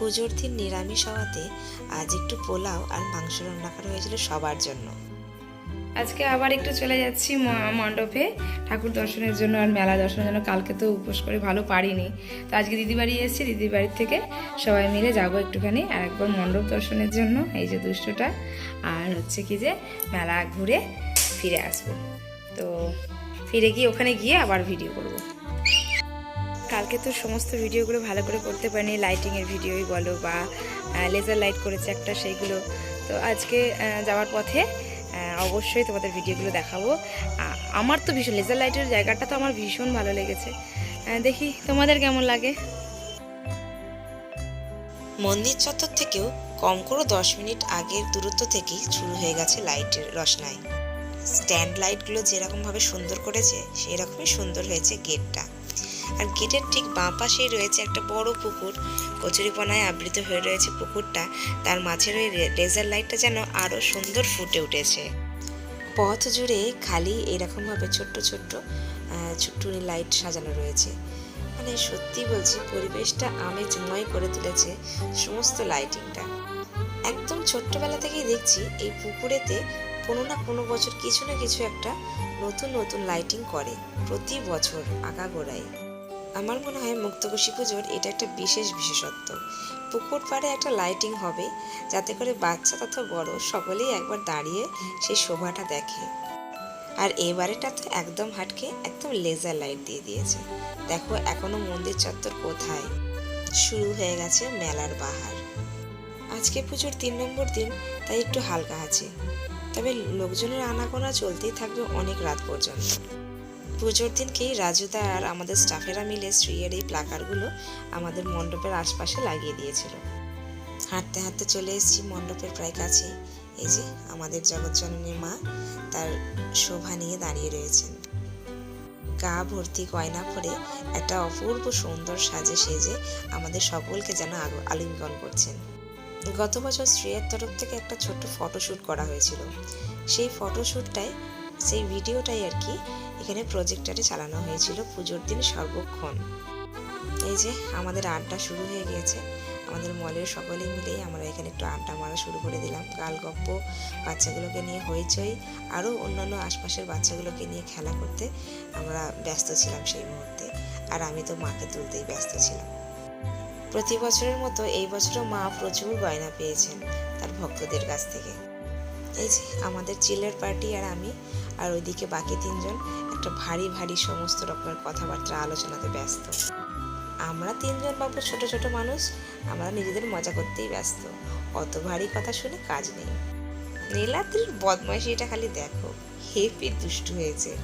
পুজোর দিন নিরামিষ হওয়াতে আজ একটু পোলাও আর মাংস রান্না করা হয়েছিল সবার জন্য। আজকে আবার একটু চলে যাচ্ছি মণ্ডপে। ঠাকুর দর্শনের জন্য আর মেলা দর্শনের জন্য কালকে তো উপোস করে ভালো পারিনি। তো আজকে দিদি বাড়ি এসেছি দিদি বাড়ির থেকে সবাই মিলে যাব একটুখানি আর একবার মণ্ডপ দর্শনের জন্য, এই যে দুষ্টুটা। আর হচ্ছে কি যে মেলা ঘুরে ফিরে আসব। তো ফিরে গিয়ে ওখানে গিয়ে আবার ভিডিও করব। কালকে তো সমস্ত ভিডিওগুলো ভালো করে করতে পারিনি। লাইটিংয়ের ভিডিওই বলো বা লেজার লাইট করেছে একটা, সেইগুলো। তো আজকে যাওয়ার পথে অবশ্যই তোমাদের ভিডিওগুলো দেখাবো। আমার তো ভীষণ লেজার লাইটের জায়গাটা তো আমার ভীষণ ভালো লেগেছে। দেখি তোমাদের কেমন লাগে? মন্দির চত্বর থেকেও কম করে দশ মিনিট আগের দূরত্ব থেকেই শুরু হয়ে গেছে লাইটের রসনাই স্ট্যান্ড লাইটগুলো যেরকমভাবে সুন্দর করেছে সেই রকমই সুন্দর হয়েছে গেটটা আর গেটের ঠিক বাঁ পাশেই রয়েছে একটা বড় পুকুর। কচুরিপনায় আবৃত হয়ে রয়েছে পুকুরটা। তার মাঝের ওই লেজার লাইটটা যেন আরও সুন্দর ফুটে উঠেছে। পথ জুড়ে খালি এরকমভাবে ছোট্ট ছোট্ট আহ, টুনি লাইট সাজানো রয়েছে। মানে সত্যি বলছি পরিবেশটা আমেজময় করে তুলেছে সমস্ত লাইটিংটা। একদম ছোট্টবেলা থেকেই দেখছি এই পুকুরেতে কোনো না কোনো বছর কিছু না কিছু একটা নতুন নতুন লাইটিং করে প্রতি বছর আগাগোড়ায় আমার মনে হয় মুক্তকুশি পুজোর এটা একটা বিশেষ বিশেষত্ব। পুকুর পাড়ে একটা লাইটিং হবে, যাতে করে বাচ্চা তথা বড় সকলেই একবার দাঁড়িয়ে সেই শোভাটা দেখে। আর এবারেটা তো একদম হাটকে একদম লেজার লাইট দিয়ে দিয়েছে। দেখো এখনও মন্দির চত্বর কোথায়? শুরু হয়ে গেছে মেলার বাহার। আজকে পুজোর তিন নম্বর দিন, তাই একটু হালকা আছে। তবে লোকজনের আনাগোনা চলতেই থাকবে অনেক রাত পর্যন্ত। পুজোর দিনকেই রাজুদা আর আমাদের স্টাফেরা মিলে শ্রীয়ের এই প্লাকারগুলো আমাদের মণ্ডপের আশপাশে লাগিয়ে দিয়েছিল। হাঁটতে হাঁটতে চলে এসেছি মণ্ডপের প্রায় কাছে। এই যে আমাদের জগৎজননী মা তার শোভা নিয়ে দাঁড়িয়ে রয়েছেন। গা ভর্তি গয়না পরে একটা অপূর্ব সুন্দর সাজে সেজে আমাদের সকলকে যেন আলো- আলিঙ্গন করছেন। গত বছর শ্রেয়ার তরফ থেকে একটা ছোট্ট ফটোশ্যুট করা হয়েছিল। সেই ফটোশ্যুটটাই সেই ভিডিওটাই আর কি এখানে প্রজেক্টারে চালানো হয়েছিল পুজোর দিন সর্বক্ষণ। এই যে আমাদের আড্ডা শুরু হয়ে গিয়েছে, আমাদের মলের সকলে মিলেই আমরা এখানে একটু আড্ডা মারা শুরু করে দিলাম। গাল গপ্প বাচ্চাগুলোকে নিয়ে, হইচই আরও অন্যান্য আশপাশের বাচ্চাগুলোকে নিয়ে খেলা করতে আমরা ব্যস্ত ছিলাম সেই মুহূর্তে। আর আমি তো মাকে তুলতেই ব্যস্ত ছিলাম। প্রতি বছরের মতো এই বছরও মা প্রচুর গয়না পেয়েছেন তার ভক্তদের কাছ থেকে। এই যে আমাদের চিলের পার্টি আর আমি, আর ওইদিকে বাকি তিনজন একটা ভারী ভারী সমস্ত রকমের কথাবার্তা আলোচনাতে ব্যস্ত। আমরা তিনজন বাবু ছোট ছোট মানুষ, আমরা নিজেদের মজা করতেই ব্যস্ত। অত ভারী কথা শুনে কাজ নেই। নীলাদ্রির বদমাইশিটা খালি দেখো, হেপি দুষ্টু হয়েছে।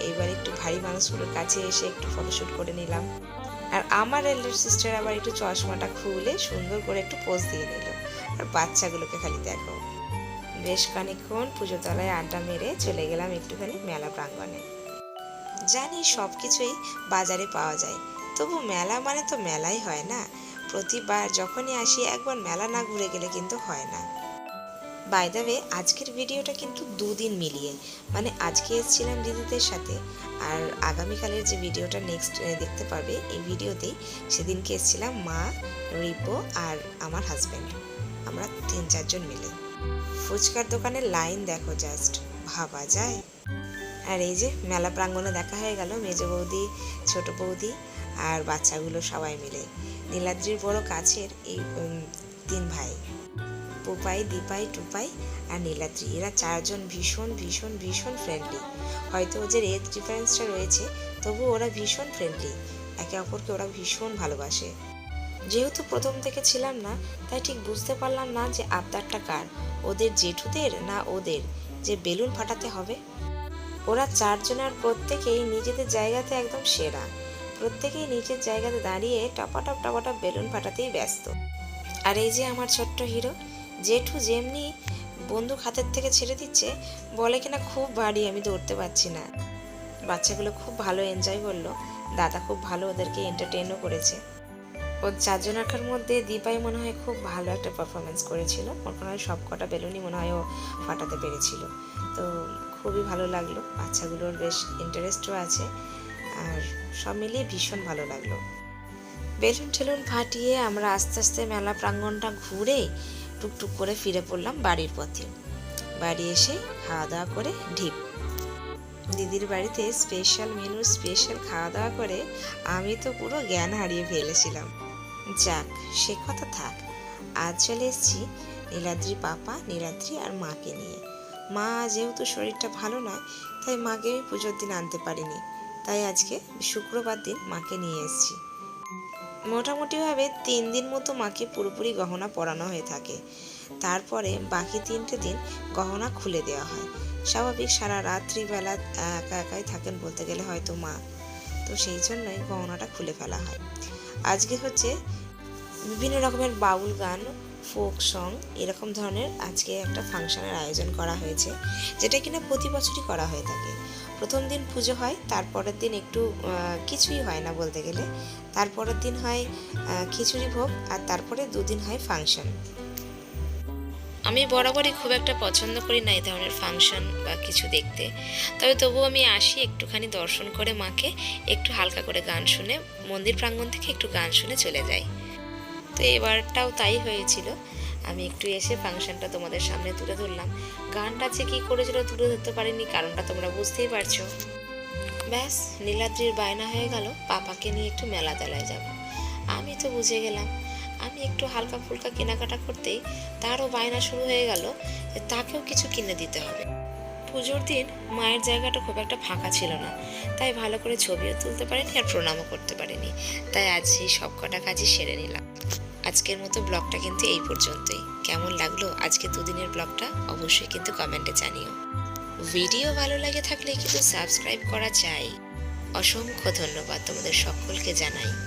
এইবার একটু ভারী মানুষগুলোর কাছে এসে একটু ফটোশ্যুট করে নিলাম। আর আমার এল্ডার সিস্টার আবার একটু চশমাটা খুলে সুন্দর করে একটু পোজ দিয়ে নিল। আর বাচ্চাগুলোকে খালি দেখো। বেশ খানিকক্ষণ পুজো তলায় আড্ডা মেরে চলে গেলাম একটুখানি মেলা প্রাঙ্গণে। জানি সব কিছুই বাজারে পাওয়া যায়, তবু মেলা মানে তো মেলাই হয় না। প্রতিবার যখনই আসি একবার মেলা না ঘুরে গেলে কিন্তু হয় না। বাই আজকের ভিডিওটা কিন্তু দুদিন মিলিয়ে মানে আজকে এসেছিলাম দিদিদের সাথে, আর আগামীকালের যে ভিডিওটা নেক্সট দেখতে পারবে, এই ভিডিওতেই সেদিনকে এসেছিলাম মা, রিপো আর আমার হাজব্যান্ড আমরা তিন চারজন মিলে। ফুচকার দোকানের লাইন দেখো জাস্ট ভাবা যায়। আর এই যে মেলা প্রাঙ্গণে দেখা হয়ে গেল মেজ বৌদি, ছোট বৌদি আর বাচ্চাগুলো সবাই মিলে। নীলাদ্রির বড় কাছের এই তিন ভাই। পুপাই, দীপাই, টুপাই আর নীলাদ্রি। এরা চারজন ভীষণ ভীষণ ভীষণ ফ্রেন্ডলি হয়তো ওদের এজ ডিফারেন্সটা রয়েছে তবু ওরা ভীষণ ফ্রেন্ডলি একে অপরকে ওরা ভীষণ ভালোবাসে। যেহেতু প্রথম থেকে ছিলাম না, তাই ঠিক বুঝতে পারলাম না যে আবদারটা কার, ওদের জেঠুদের না ওদের, যে বেলুন ফাটাতে হবে। ওরা চারজনের প্রত্যেকেই নিজেদের জায়গাতে একদম সেরা। প্রত্যেকেই নিজের জায়গাতে দাঁড়িয়ে টপাটপ টপাটপ বেলুন ফাটাতেই ব্যস্ত। আর এই যে আমার ছোট্ট হিরো, জেঠু যেমনি বন্দুক হাতের থেকে ছেড়ে দিচ্ছে, বলে কিনা খুব ভারী, আমি দৌড়তে পারছি না। বাচ্চাগুলো খুব ভালো এনজয় করল, দাদা খুব ভালো ওদেরকে এন্টারটেনও করেছে। ওর চারজনাকার মধ্যে দীপাই মনে হয় খুব ভালো একটা পারফরমেন্স করেছিল। ওর মনে হয় সব কটা বেলুনই মনে হয় ও ফাটাতে পেরেছিল। তো খুবই ভালো লাগল। বাচ্চাগুলোর বেশ ইন্টারেস্টও আছে। আর সব মিলিয়ে ভীষণ ভালো লাগল। বেলুন টেলুন ফাটিয়ে আমরা আস্তে আস্তে মেলা প্রাঙ্গণটা ঘুরে টুকটুক করে ফিরে পড়লাম বাড়ির পথে। বাড়ি এসে খাওয়া দাওয়া করে ঢিপ। দিদির বাড়িতে স্পেশাল মেনু স্পেশাল খাওয়া দাওয়া করে আমি তো পুরো জ্ঞান হারিয়ে ফেলেছিলাম। যাক, সে কথা থাক। আজ চলে এসেছি নীলাদ্রি পাপা, নীলাদ্রি আর মাকে নিয়ে। মা যেহেতু শরীরটা ভালো নয়, তাই মাকে পুজোর দিন আনতে পারিনি। তাই আজকে শুক্রবার দিন মাকে নিয়ে এসেছি। মোটামুটিভাবে তিন দিন মতো মাকে পুরোপুরি গহনা পরানো হয়ে থাকে। তারপরে বাকি তিনটে দিন গহনা খুলে দেওয়া হয়। স্বাভাবিক সারা রাত্রিবেলা একা একাই থাকেন বলতে গেলে হয়তো মা। তো সেই জন্যই গহনাটা খুলে ফেলা হয়। আজকে হচ্ছে বিভিন্ন রকমের বাউল গান, ফোক সং, এরকম ধরনের আজকে একটা ফাংশনের আয়োজন করা হয়েছে, যেটা কিনা প্রতি বছরই করা হয়ে থাকে। প্রথম দিন পুজো হয়, তারপরের দিন একটু কিছুই হয় না বলতে গেলে। তারপরের দিন হয় খিচুড়ি ভোগ আর তারপরে দুদিন হয় ফাংশন। আমি বরাবরই খুব একটা পছন্দ করি না এই ধরনের ফাংশন বা কিছু দেখতে। তবে তবুও আমি আসি একটুখানি দর্শন করে মাকে, একটু হালকা করে গান শুনে, মন্দির প্রাঙ্গণ থেকে একটু গান শুনে চলে যাই। তো এবারটাও তাই হয়েছিল। আমি একটু এসে ফাংশনটা তোমাদের সামনে তুলে ধরলাম। গানটা যে কী করেছিল তুলে ধরতে পারিনি, কারণটা তোমরা বুঝতেই পারছ। ব্যাস, নীলাদ্রির বায়না হয়ে গেল, পাপাকে নিয়ে একটু মেলা তেলায় যাব। আমি তো বুঝে গেলাম। আমি একটু হালকা ফুলকা কেনাকাটা করতেই তারও বায়না শুরু হয়ে গেল তাকেও কিছু কিনে দিতে হবে। পুজোর দিন মায়ের জায়গাটা খুব একটা ফাঁকা ছিল না, তাই ভালো করে ছবিও তুলতে পারিনি আর প্রণামও করতে পারিনি। তাই আজ সেই সব কটা কাজই সেরে নিলাম। আজকের মতো ব্লগটা কিন্তু এই পর্যন্তই। কেমন লাগল আজকে দুদিনের ব্লগটা অবশ্যই কিন্তু কমেন্টে জানিও। ভিডিও ভালো লাগে থাকলে কিন্তু সাবস্ক্রাইব করা চাই অসংখ্য ধন্যবাদ তোমাদের সকলকে জানাই।